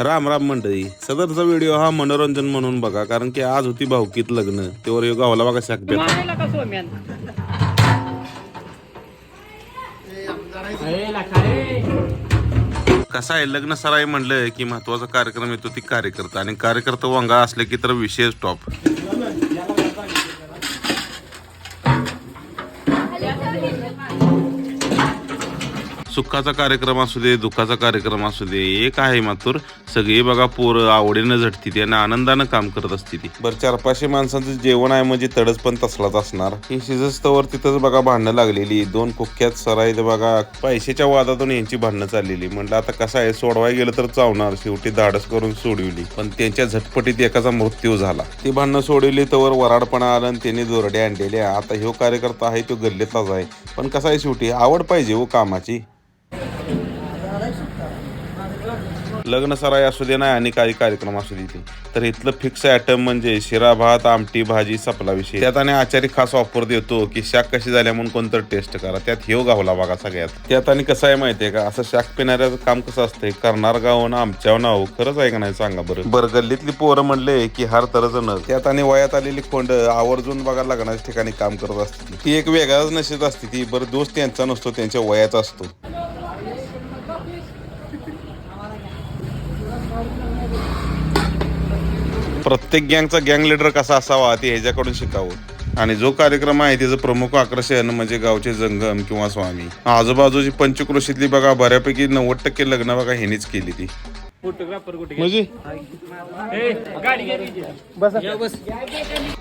राम राम मंडळी. सदरचा व्हिडिओ हा मनोरंजन म्हणून बघा कारण की आज होती भाऊकीत लग्न. तेव्हा ह्यो गावाला बघा शाक पेट मारायला का सोम्यान अरे लाखा रे. कसं आहे? लग्न सराई म्हणलं की महत्त्वाचा कार्यक्रम येतो ती कार्यकर्ता. आणि कार्यकर्ता वांगा असले की तर विशेष टॉप. सुखाचा कार्यक्रम असू दे दुःखाचा कार्यक्रम असू दे एक आहे मात्र. सगळी बघा पोरं आवडीनं झटती ती आणि आनंदानं काम करत असते ती. बरं चार पाचशे माणसांचं जेवण आहे म्हणजे तडच पण तसलाच असणार. ही शिजस्तवर तिथंच बघा भांडणं लागलेली. दोन कुख्यात सराईत बघा. पैशाच्या वादातून यांची भांडणं चाललेली. म्हणलं आता कसं आहे सोडवाय गेलं तर चावणार. शेवटी धाडस करून सोडविली. पण त्यांच्या झटपटीत एकाचा मृत्यू झाला. ती भांडणं सोडवली तर वराडपणा आलं आणि त्यांनी दोरडे आणलेले आता ह्यो कार्यकर्ता आहे तो गल्लीतलाच आहे. पण कसा आहे शेवटी? आवड पाहिजे हो कामाची. लग्न सराई असू दे नाही आणि काही कार्यक्रम असू दे ते तर इथलं फिक्स आयटम म्हणजे शिरा भात आमटी भाजी सपला विषय. त्यात आणि आचारी खास ऑफर देतो की शाक कशी झाल्या म्हणून कोणतं टेस्ट करा. त्यात हेव गावला बघा सगळ्यात. त्यात आणि कसं आहे माहितीये का असं शाक पिणाऱ्याचं काम कसं असतंय करणार गाव ना आमच्यावर नाव खरंच आहे का नाही सांगा बरं. बरं गल्लीतली पोरं म्हणले की हार तरच न त्यात आणि वयात आलेली खोंड आवर्जून बघा लग्नाच्या ठिकाणी काम करत असते ती. एक वेगळाच नशीब असते ती. बरं दोष त्यांचा नसतो त्यांच्या वयाचा असतो. प्रत्येक गँगचा गँग लिडर कसा असावा ते ह्याच्याकडून शिकावं. आणि जो कार्यक्रम आहे त्याचं प्रमुख आकर्षण म्हणजे गावचे जंगम किंवा स्वामी. आजूबाजूची पंचक्रोशीतली बघा बऱ्यापैकी नव्वद टक्के लग्न बघा ह्यानीच केली ती. फोटोग्राफर कुठे म्हणजे? ए, गाडी घे बस. बस.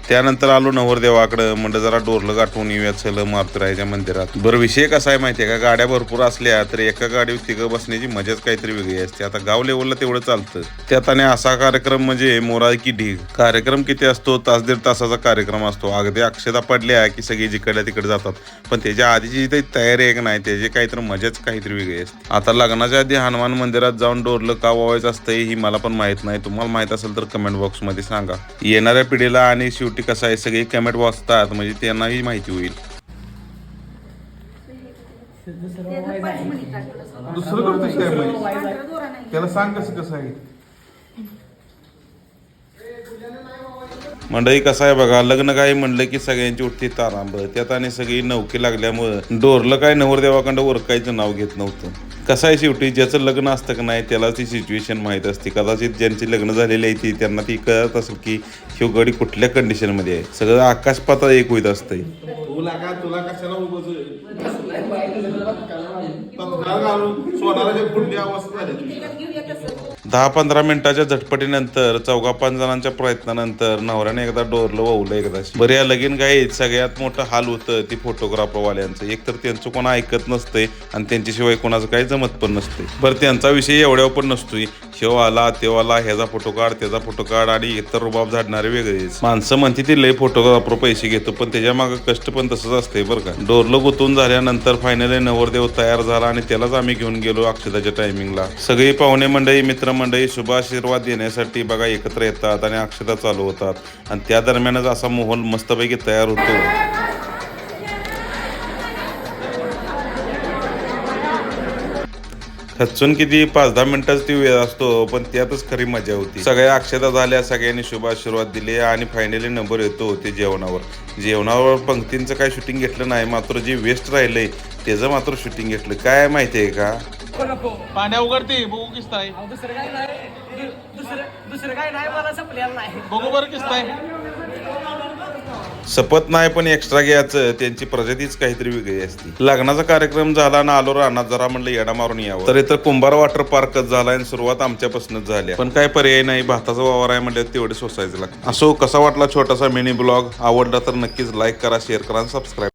त्यानंतर आलो नवरदेवाकडं. म्हणजे जरा डोरलं गाठवून येऊया चल मारुतीरायाच्या मंदिरात. बरं विषय कसा आहे माहिती आहे का? गाड्या भरपूर असल्या तर एका गाडीवर तिघं बसण्याची मजाच काहीतरी वेगळी असते. आता गाव लेवलला तेवढं चालतं. त्यात आणि असा कार्यक्रम म्हणजे मोरा की ढीग. कार्यक्रम किती असतो? तास दीड तासाचा कार्यक्रम असतो. अगदी अक्षता पडल्या की सगळी जिकडल्या तिकडे जातात. पण त्याच्या आधीची जी तयारी आहे नाही त्याची काहीतरी मजाच काहीतरी वेगळी असते. आता लग्नाच्या आधी हनुमान मंदिरात जाऊन डोरलं का वावायचं असतं ही मला पण माहीत नाही. तुम्हाला माहीत असेल तर कमेंट बॉक्समध्ये सांगा. येणाऱ्या पिढीला आणि शेवटी कसं आहे सगळे कमेंट वाचतात म्हणजे त्यांनाही माहिती होईल. दुसरं करतोस काय माहिती त्याला सांग कसं कसं आहे. मंडळी कसं आहे बघा लग्न काय म्हणलं की सगळ्यांची उठती तारांब त्यात आणि सगळी नौकी लागल्यामुळं डोरलं काय नवरदेवाकडं ओरकायचं नाव घेत नव्हतं. कसं आहे शेवटी? ज्याचं लग्न असतं का नाही त्याला ती सिच्युएशन माहीत असते. कदाचित ज्यांची लग्न झालेली आहे ती त्यांना ती कळत असेल की ह्यो गडी कुठल्या कंडिशनमध्ये आहे. सगळं आकाश पातळ एक होईत असतंय. तुला का तुला कशाला अवस्था झाली दहा पंधरा मिनिटाच्या झटपटीनंतर चौघा पाच जणांच्या प्रयत्नानंतर नवऱ्याने एकदा डोरलं वावलं एकदा. बरं या लगीन गाईत सगळ्यात मोठं हाल होतं ती फोटोग्राफरवाल्यांचं. एकतर त्यांचं कोणा ऐकत नसते आणि त्यांच्याशिवाय कोणाचं काही जमत पण नसते बरं त्यांचा विषय एवढ्यावर पण नसतोय. शेव आला तेव्हा आला ह्याचा फोटो काढ त्याचा फोटो काढ आणि इतर रुबाब झाडणारे वेगळेच. माणसं म्हणते ती लय फोटोग्राफर पैसे घेतो पण त्याच्या मागं कष्ट पण तसंच असते बरं का. डोरलं गुतून झाल्यानंतर फायनली नवरदेव तयार झाला आणि त्यालाच आम्ही घेऊन गेलो अक्षताच्या टायमिंगला सगळी पाहुणे मंडळी मित्र मित्रमंडळी शुभाशीर्वाद देण्यासाठी बघा एकत्र येतात आणि अक्षता चालू होतात. आणि त्या दरम्यानच असा माहोल मस्तपैकी तयार होतो. खचून किती पाच दहा मिनिटाच ती वेळ असतो पण त्यातच खरी मजा होती. सगळ्या अक्षता झाल्या सगळ्यांनी शुभाशीर्वाद दिले आणि फायनली नंबर येतो ते जेवणावर. जेवणावर पंक्तींचं काय शूटिंग घेतलं नाही मात्र जे वेस्ट राहिलंय त्याचं मात्र शूटिंग घेतलं. काय माहिती आहे का? पाण्या उघडते बघू दुसरं काय नाही. दु- दुसरं दुसरं काय नाही मला संपलेलं नाही. बघू बरं किसताय. सपत नाही पण एक्स्ट्रा घ्यायचं. त्यांची प्रजातीच काहीतरी वेगळी असते. लग्नाचा कार्यक्रम झाला ना आलो रानात जरा म्हणलं येडा मारून यावं. तर इथं कुंभार वॉटर पार्कच झाला आणि सुरुवात आमच्यापासूनच झाली पण काय पर्याय नाही भाताचा वावर आहे म्हणजे तेवढे सोसायचं लागतं असो कसा वाटला छोटासा मिनी ब्लॉग आवडला तर नक्कीच लाईक करा शेअर करा आणि सबस्क्राईब